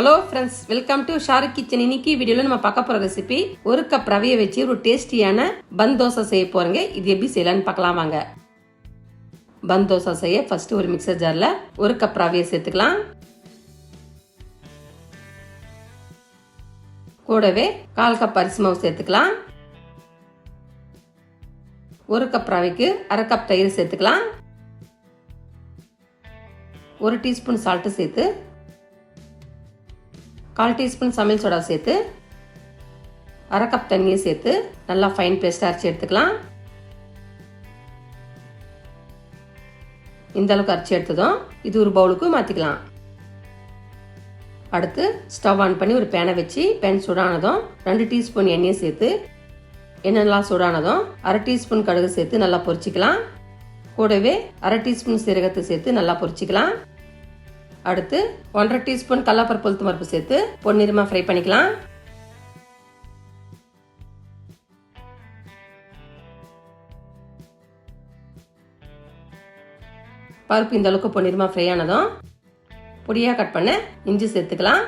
Hello friends welcome to Shahrukh kitchen இன்னைக்கு வீடியோல நம்ம பார்க்க போற ரெசிபி ஒரு கப் ரவையை வச்சு ஒரு டேஸ்டியான பன் தோசை செய்ய போறேங்க. இது எப்படி செய்யலாம்னு பார்க்கலாம் வாங்க. பன் தோசை செய்ய ஃபர்ஸ்ட் ஒரு மிக்சர் ஜார்ல ஒரு கப் ரவையை சேர்த்துக்கலாம். கூடவே கால் கப் அரிசி மாவு சேர்த்துக்கலாம். ஒரு கப் ரவைக்கு அரை கப் தயிர் சேர்த்துக்கலாம். ஒரு டீஸ்பூன் சால்ட்டு சேர்த்து கால் டீஸ்பூன் சமையல் சோடா சேர்த்து அரை கப் தண்ணியை சேர்த்து நல்லா ஃபைன் பேஸ்ட் அரைச்சி எடுத்துக்கலாம். இந்த அளவுக்கு அரைச்சி எடுத்ததும் இது ஒரு பவுலுக்கு மாற்றிக்கலாம் அடுத்து ஸ்டவ் ஆன் பண்ணி ஒரு பேனை வச்சு பேன் சூடானதும் ரெண்டு டீஸ்பூன் எண்ணெயை சேர்த்து எண்ணெய்லாம் சூடானதும் அரை டீஸ்பூன் கடுகு சேர்த்து நல்லா பொரிச்சிக்கலாம். கூடவே அரை டீஸ்பூன் சீரகத்தை சேர்த்து நல்லா பொரிச்சிக்கலாம். அடுத்து ஒன்றரை டீஸ்பூன் கல்லாப்பருப்பு உளுத்து பருப்பு சேர்த்து பொன்னிறமாக ஃப்ரை பண்ணிக்கலாம். பருப்பு இந்த அளவுக்கு பொன்னிறமாக ஃப்ரை ஆனதும் பொடியாக கட் பண்ண இஞ்சி சேர்த்துக்கலாம்.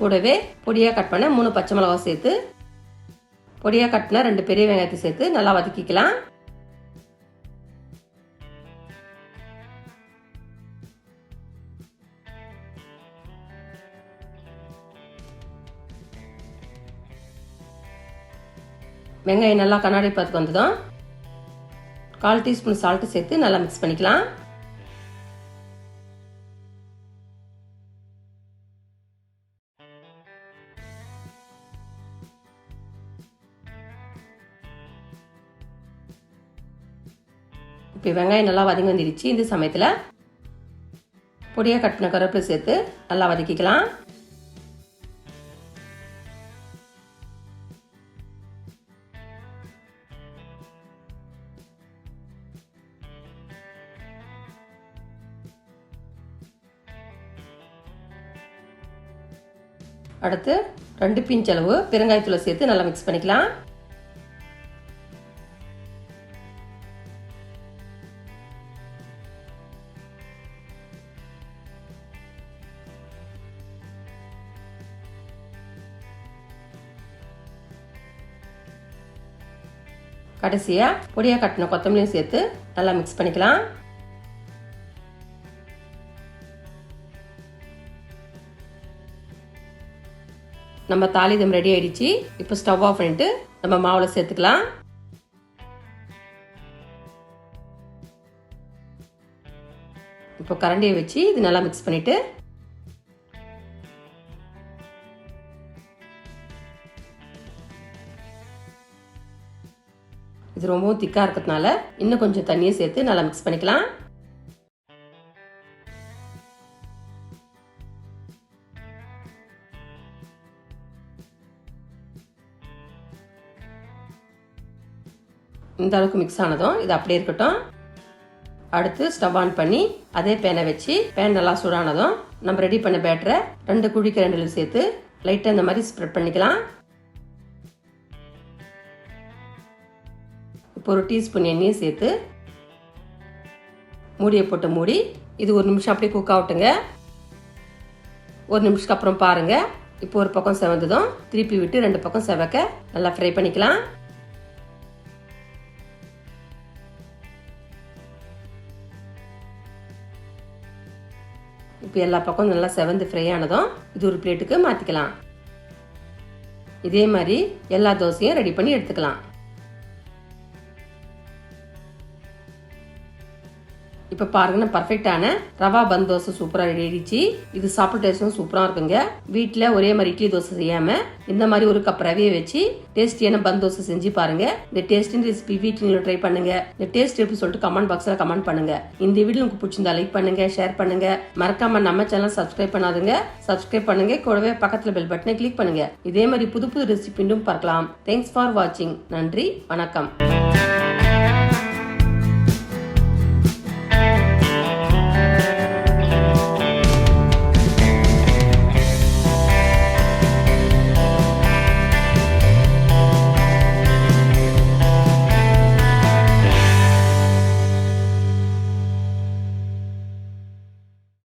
கூடவே பொடியாக கட் பண்ண மூணு பச்சை மிளகா சேர்த்து பொடியாக கட் ரெண்டு பெரிய வெங்காயத்தை சேர்த்து நல்லா வதக்கிக்கலாம். வெங்காயம் நல்லா கண்ணாடி பார்த்துக்கு வந்ததும் கால் டீஸ்பூன் சால்ட்டு சேர்த்து நல்லா மிக்ஸ் பண்ணிக்கலாம். இப்போ வெங்காயம் நல்லா வதங்கி வந்துடுச்சு. இந்த சமயத்தில் பொடியாக கட்டின கருவேப்பிலை சேர்த்து நல்லா வதக்கிக்கலாம். அடுத்து ரெண்டு பிஞ்ச் அளவு பெருங்காயத்தூளை சேர்த்து நல்லா மிக்ஸ் பண்ணிக்கலாம். கடைசியாக பொடியாக கட்டின கொத்தமல்லியும் சேர்த்து நல்லா மிக்ஸ் பண்ணிக்கலாம். நம்ம தாளிதம் ரெடி ஆயிடுச்சு. இப்போ ஸ்டவ் ஆஃப் பண்ணிட்டு நம்ம மாவில் சேர்த்துக்கலாம். இப்போ கரண்டியை வச்சு இது நல்லா மிக்ஸ் பண்ணிட்டு. இது ரொம்பவும் திக்காக இருக்கிறதுனால இன்னும் கொஞ்சம் தண்ணியை சேர்த்து நல்லா மிக்ஸ் பண்ணிக்கலாம். இந்த அளவுக்கு மிக்ஸ் ஆனதும் இது அப்படியே இருக்கட்டும். அடுத்து ஸ்டவ் ஆன் பண்ணி அதே பேனை வச்சு பேன் நல்லா சூடானதும் நம்ம ரெடி பண்ண பேட்டரை ரெண்டு குழிக்கு ரெண்டு சேர்த்து லைட்டாக இந்த மாதிரி ஸ்ப்ரெட் பண்ணிக்கலாம். இப்போ ஒரு டீஸ்பூன் எண்ணெயை சேர்த்து மூடியை போட்டு மூடி இது ஒரு நிமிஷம் அப்படியே குக் ஆகட்டுங்க. ஒரு நிமிஷத்துக்கு அப்புறம் பாருங்கள் இப்போ ஒரு பக்கம் செவந்ததும் திருப்பி விட்டு ரெண்டு பக்கம் செவக்க நல்லா ஃப்ரை பண்ணிக்கலாம். இப்போ எல்லா பக்கம் நல்லா செவந்து ஃப்ரை ஆனதும் இது ஒரு பிளேட்டுக்கு மாற்றிக்கலாம் இதே மாதிரி எல்லா தோசையும் ரெடி பண்ணி எடுத்துக்கலாம். இப்போ பாருங்கன்னா பர்ஃபெக்டான ரவா பன் தோசை சூப்பராக ரெடிச்சு இது சாப்பிட்டு டேஸ்ட்டும் சூப்பராக இருக்குங்க. வீட்டில் ஒரே மாதிரி இட்லி தோசை செய்யாமல் இந்த மாதிரி ஒரு கப் ரவையை வச்சு டேஸ்டியான பன் தோசை செஞ்சு பாருங்க. இந்த டேஸ்டின் ரெசிபி வீட்டில் ட்ரை பண்ணுங்க. இந்த டேஸ்ட் எப்படி சொல்லிட்டு கமெண்ட் பாக்ஸில் கமெண்ட் பண்ணுங்க. இந்த வீடியோ உங்களுக்கு பிடிச்சிருந்தா லைக் பண்ணுங்க ஷேர் பண்ணுங்க. மறக்காம நம்ம சேனல் சப்ஸ்கிரைப் பண்ணாதுங்க. சப்ஸ்கிரைப் பண்ணுங்க. கூடவே பக்கத்தில் பெல் பட்டனை கிளிக் பண்ணுங்க. இதே மாதிரி புது புது ரெசிபி பார்க்கலாம். தேங்க்ஸ் ஃபார் வாட்சிங் நன்றி வணக்கம்.